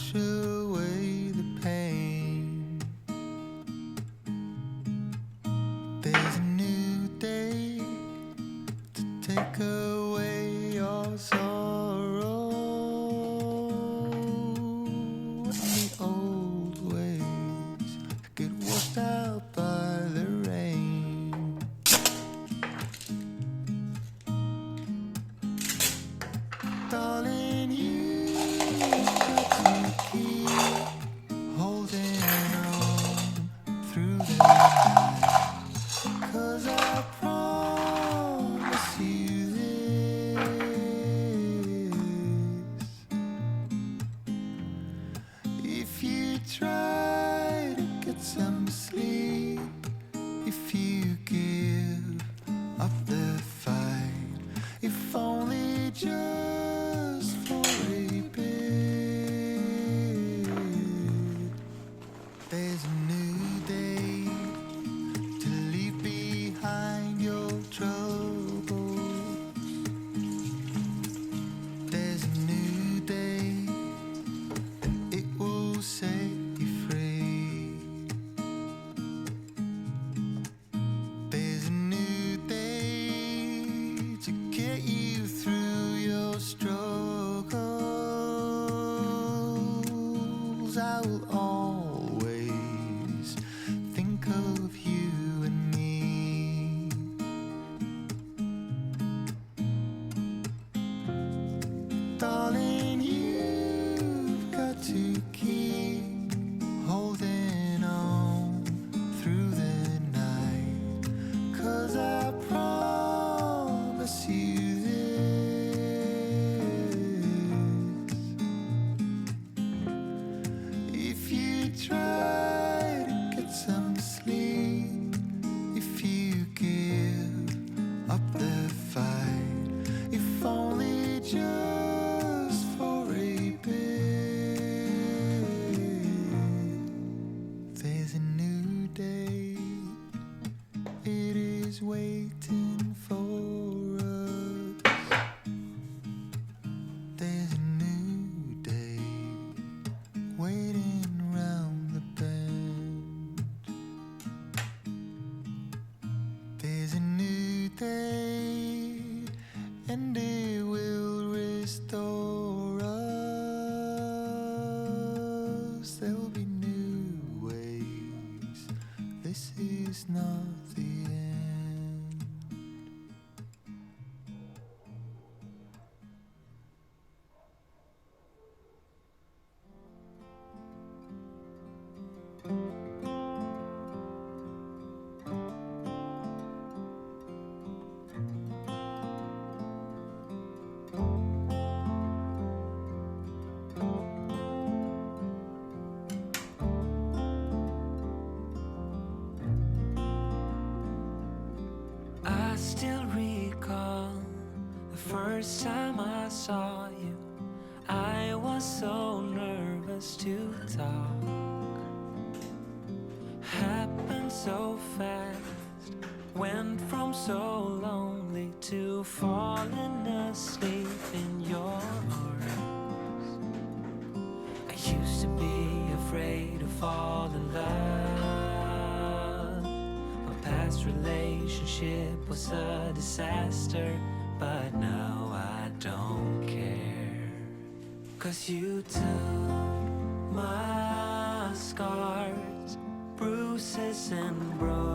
Wash away the pain. There's a new day to take away your sorrow. And the old ways get washed out by the rain. Darling, to keep There's a new day, it is waiting for us. There's a new day waiting round the bend. There's a new day, and first time I saw you. I was so nervous to talk. Happened so fast, went from so lonely to falling asleep in your arms. I used to be afraid to fall in love. My past relationship was a disaster, but now I don't care. Cause you took my scars, bruises, and broken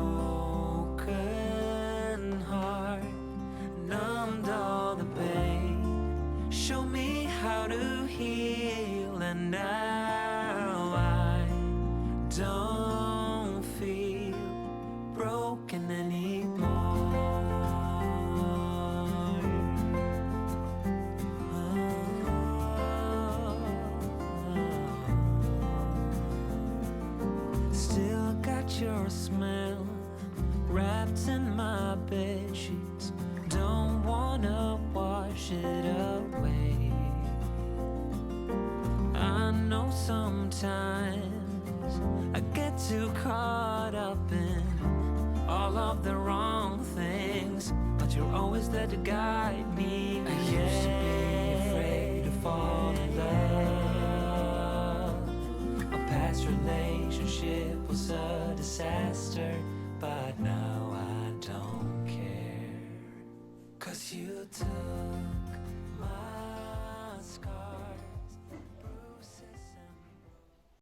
your smell wrapped in my bed sheets. Don't wanna wash it away. I know sometimes I get too caught up in all of the wrong things, but you're always there to guide me. I used to be afraid to fall in love. A past relationship was a disaster,